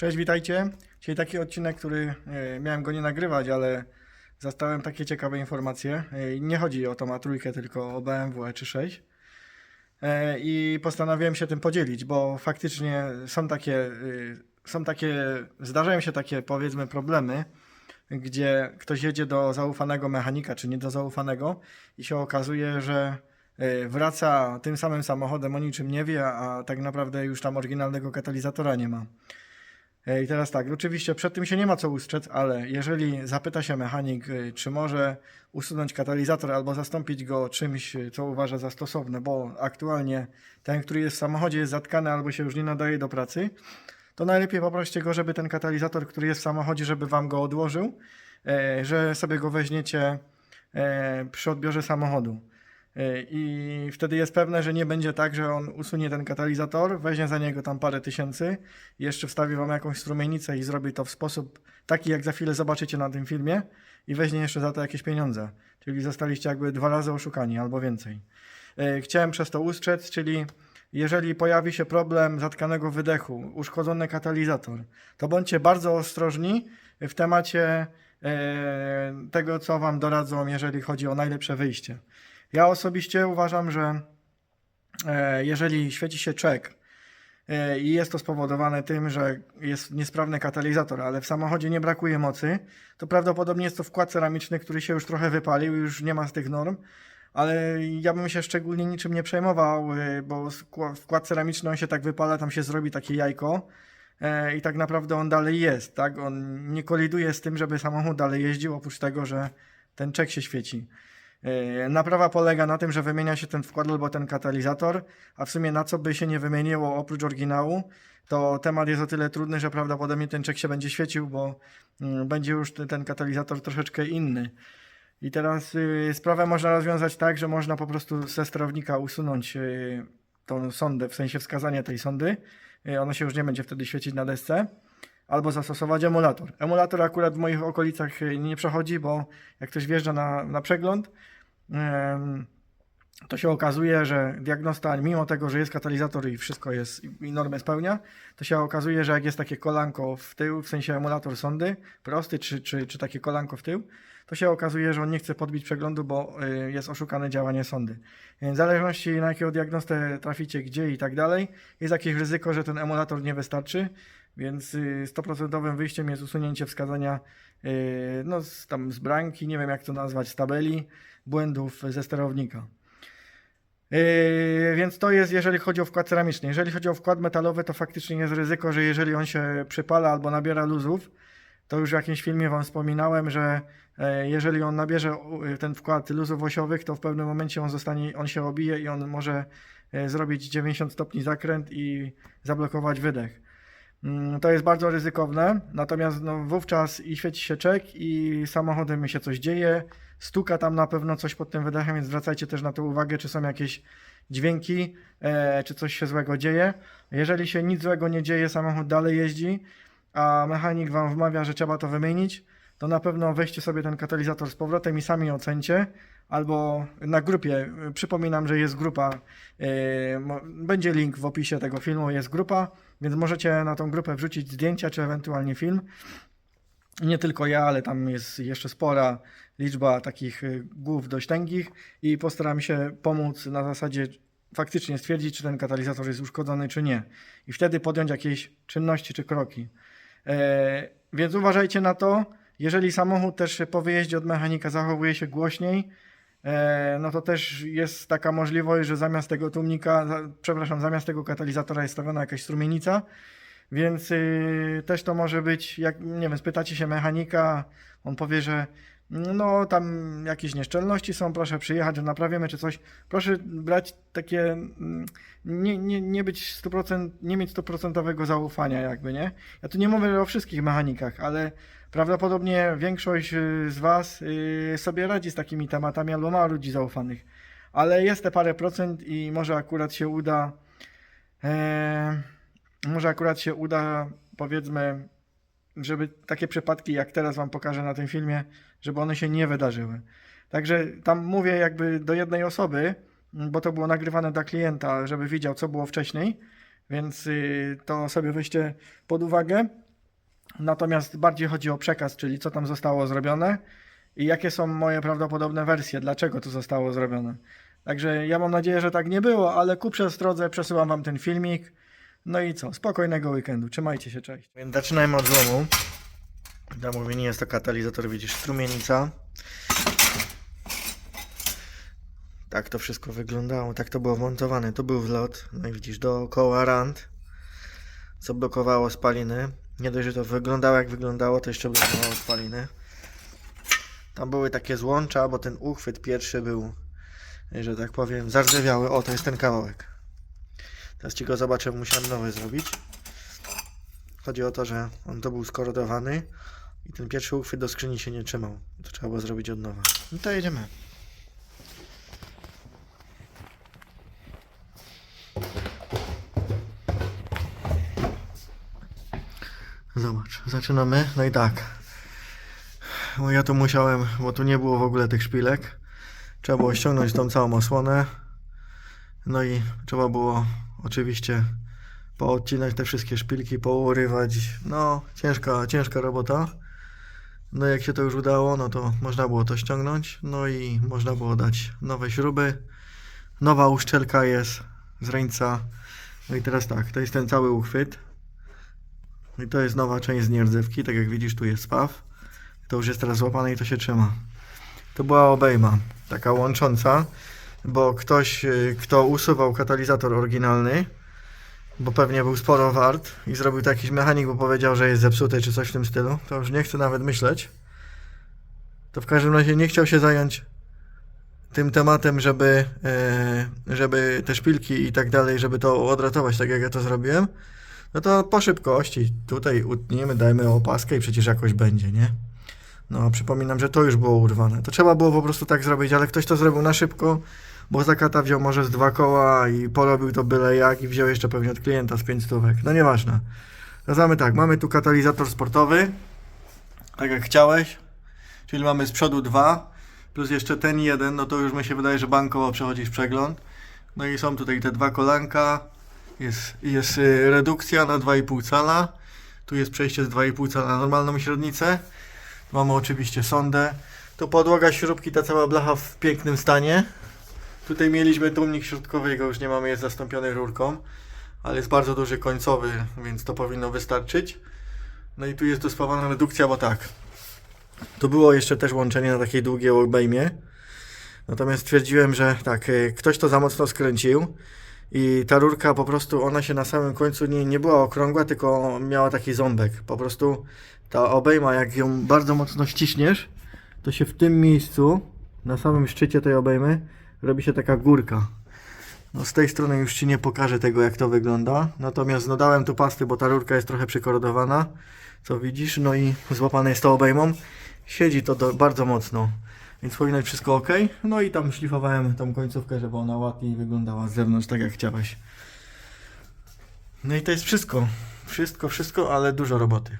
Cześć, witajcie. Dzisiaj taki odcinek, który e, miałem go nie nagrywać, ale zastałem takie ciekawe informacje. E, Nie chodzi o tą trójkę, tylko o BMW E36. E, I postanowiłem się tym podzielić, bo faktycznie są takie, są takie, zdarzają się takie powiedzmy problemy, gdzie ktoś jedzie do zaufanego mechanika, czy nie do zaufanego i się okazuje, że wraca tym samym samochodem, o niczym nie wie, a tak naprawdę już tam oryginalnego katalizatora nie ma. E, I teraz tak, oczywiście przed tym się nie ma co ustrzec, ale jeżeli zapyta się mechanik, y, czy może usunąć katalizator albo zastąpić go czymś, y, co uważa za stosowne, bo aktualnie ten, który jest w samochodzie, jest zatkany albo się już nie nadaje do pracy, to najlepiej poproście go, żeby ten katalizator, który jest w samochodzie, żeby wam go odłożył, e, że sobie go weźmiecie e, przy odbiorze samochodu. E, I wtedy jest pewne, że nie będzie tak, że on usunie ten katalizator, weźmie za niego tam parę tysięcy, jeszcze wstawi wam jakąś strumienicę i zrobi to w sposób taki, jak za chwilę zobaczycie na tym filmie i weźmie jeszcze za to jakieś pieniądze. Czyli zostaliście jakby dwa razy oszukani albo więcej. E, Chciałem przez to ustrzec, czyli jeżeli pojawi się problem zatkanego wydechu, uszkodzony katalizator, to bądźcie bardzo ostrożni w temacie e, tego, co wam doradzą, jeżeli chodzi o najlepsze wyjście. Ja osobiście uważam, że e, jeżeli świeci się czek e, i jest to spowodowane tym, że jest niesprawny katalizator, ale w samochodzie nie brakuje mocy, to prawdopodobnie jest to wkład ceramiczny, który się już trochę wypalił, już nie ma z tych norm. Ale ja bym się szczególnie niczym nie przejmował, e, bo wkład ceramiczny on się tak wypala, tam się zrobi takie jajko i tak naprawdę on dalej jest, tak? On nie koliduje z tym, żeby samochód dalej jeździł, oprócz tego, że ten czek się świeci. E, Naprawa polega na tym, że wymienia się ten wkład albo ten katalizator, a w sumie na co by się nie wymieniło oprócz oryginału, to temat jest o tyle trudny, że prawdopodobnie ten czek się będzie świecił, bo mm, będzie już ten, katalizator troszeczkę inny. I teraz y, sprawę można rozwiązać tak, że można po prostu ze sterownika usunąć tą sondę, w sensie wskazania tej sondy. Ona się już nie będzie wtedy świecić na desce. Albo zastosować emulator. Emulator akurat w moich okolicach y, nie przechodzi, bo jak ktoś wjeżdża na, na przegląd, to się okazuje, że diagnosta, mimo tego, że jest katalizator i wszystko jest i- normę spełnia, to się okazuje, że jak jest takie kolanko w tył, w sensie emulator sondy, prosty czy, czy, czy takie kolanko w tył, to się okazuje, że on nie chce podbić przeglądu, bo y, jest oszukane działanie sondy. Więc w zależności na jakiego diagnostę traficie, gdzie i tak dalej, jest jakieś ryzyko, że ten emulator nie wystarczy, więc y, 100% wyjściem jest usunięcie wskazania y, no, z, tam z bramki, nie wiem jak to nazwać, z tabeli, błędów ze sterownika. Yy, więc to jest, jeżeli chodzi o wkład ceramiczny. Jeżeli chodzi o wkład metalowy, to faktycznie jest ryzyko, że jeżeli on się przypala albo nabiera luzów, to już w jakimś filmie Wam wspominałem, że e, jeżeli on nabierze ten wkład luzów osiowych, to w pewnym momencie on zostanie, on się obije i on może e, zrobić 90 stopni zakręt i zablokować wydech. Mm, To jest bardzo ryzykowne, natomiast no, wówczas i świeci się czek i samochodem się coś dzieje, stuka tam na pewno coś pod tym wydechem, więc zwracajcie też na to uwagę, czy są jakieś dźwięki, e, czy coś się złego dzieje. Jeżeli się nic złego nie dzieje, samochód dalej jeździ, a mechanik wam wmawia, że trzeba to wymienić, to na pewno weźcie sobie ten katalizator z powrotem i sami ocencie, albo na grupie, przypominam, że jest grupa, mo- będzie link w opisie tego filmu, jest grupa, więc możecie na tą grupę wrzucić zdjęcia, czy ewentualnie film. Nie tylko ja, ale tam jest jeszcze spora liczba takich y, głów dość tęgich i postaram się pomóc na zasadzie faktycznie stwierdzić, czy ten katalizator jest uszkodzony, czy nie. I wtedy podjąć jakieś czynności czy kroki. E, więc uważajcie na to. Jeżeli samochód też po wyjeździe od mechanika zachowuje się głośniej, no to też jest taka możliwość, że zamiast tego tłumnika, za, przepraszam, zamiast tego katalizatora jest stawiona jakaś strumienica, więc y, też to może być, jak nie wiem, spytacie się mechanika, on powie, że no tam jakieś nieszczelności są, proszę przyjechać, naprawiamy czy coś. Proszę brać takie, mm, nie, nie, nie być 100%, nie mieć stuprocentowego zaufania jakby, nie? Ja tu nie mówię o wszystkich mechanikach, ale prawdopodobnie większość y, z Was y, sobie radzi z takimi tematami albo ma ludzi zaufanych. Ale jest te parę procent i może akurat się uda e, może akurat się uda, powiedzmy, żeby takie przypadki, jak teraz Wam pokażę na tym filmie, żeby one się nie wydarzyły. Także tam mówię jakby do jednej osoby, bo to było nagrywane dla klienta, żeby widział, co było wcześniej, więc y, to sobie weźcie pod uwagę. Natomiast bardziej chodzi o przekaz, czyli co tam zostało zrobione i jakie są moje prawdopodobne wersje, dlaczego to zostało zrobione. Także ja mam nadzieję, że tak nie było, ale ku przestrodze przesyłam wam ten filmik. No i co? Spokojnego weekendu. Trzymajcie się, cześć. Więc zaczynajmy od złomu. Ja mówię, nie jest to katalizator, widzisz, strumienica. Tak to wszystko wyglądało, tak to było wmontowane. To był wlot, no i widzisz, dookoła rand, co blokowało spaliny. Nie dość, że to wyglądało jak wyglądało, to jeszcze blokowało spaliny. Tam były takie złącza, bo ten uchwyt pierwszy był, że tak powiem, zardzewiały. O, to jest ten kawałek. Teraz ci go zobaczę, musiałem nowy zrobić. Chodzi o to, że on to był skorodowany i ten pierwszy uchwyt do skrzyni się nie trzymał. To trzeba było zrobić od nowa. No to jedziemy. Zobacz, zaczynamy. No i tak. Bo ja tu musiałem, bo tu nie było w ogóle tych szpilek. Trzeba było ściągnąć tą całą osłonę. No i trzeba było oczywiście poodcinać te wszystkie szpilki, pourywać. No, ciężka, ciężka robota. No jak się to już udało, no to można było to ściągnąć. No i można było dać nowe śruby. Nowa uszczelka jest z ręca. No i teraz tak, to jest ten cały uchwyt. I to jest nowa część z nierdzewki, tak jak widzisz tu jest spaw. To już jest teraz złapane i to się trzyma. To była obejma, taka łącząca, bo ktoś, y, kto usuwał katalizator oryginalny, bo pewnie był sporo wart i zrobił to jakiś mechanik, bo powiedział, że jest zepsuty czy coś w tym stylu, to już nie chcę nawet myśleć. To w każdym razie nie chciał się zająć tym tematem, żeby, e, żeby te szpilki i tak dalej, żeby to odratować tak jak ja to zrobiłem. No to po szybkości tutaj utniemy, dajmy opaskę i przecież jakoś będzie, nie? No, przypominam, że to już było urwane. To trzeba było po prostu tak zrobić, ale ktoś to zrobił na szybko, bo zakata wziął może z dwa koła i porobił to byle jak i wziął jeszcze pewnie od klienta z pięć stówek. No nieważne. Nazwijmy tak, mamy tu katalizator sportowy, tak jak chciałeś, czyli mamy z przodu dwa, plus jeszcze ten jeden, no to już mi się wydaje, że bankowo przechodzisz przegląd. No i są tutaj te dwa kolanka, jest, jest y, redukcja na 2,5 cala. Tu jest przejście z 2,5 cala na normalną średnicę. Mamy oczywiście sondę. Tu podłoga śrubki, ta cała blacha w pięknym stanie. Tutaj mieliśmy tłumnik środkowy, go już nie mamy, jest zastąpiony rurką. Ale jest bardzo duży końcowy, więc to powinno wystarczyć. No i tu jest dospawana redukcja, bo tak. Tu było jeszcze też łączenie na takiej długiej obejmie. Natomiast stwierdziłem, że tak, y, ktoś to za mocno skręcił. I ta rurka po prostu, ona się na samym końcu nie, nie była okrągła, tylko miała taki ząbek. Po prostu ta obejma, jak ją bardzo mocno ściśniesz, to się w tym miejscu, na samym szczycie tej obejmy, robi się taka górka. No z tej strony już Ci nie pokażę tego, jak to wygląda. Natomiast no dałem tu pasty, bo ta rurka jest trochę przykorodowana, co widzisz, no i złapane jest to obejmą. Siedzi to do, bardzo mocno. Więc powinno być wszystko ok. No i tam szlifowałem tą końcówkę, żeby ona ładniej wyglądała z zewnątrz, tak jak chciałeś. No i to jest wszystko. Wszystko, wszystko, ale dużo roboty.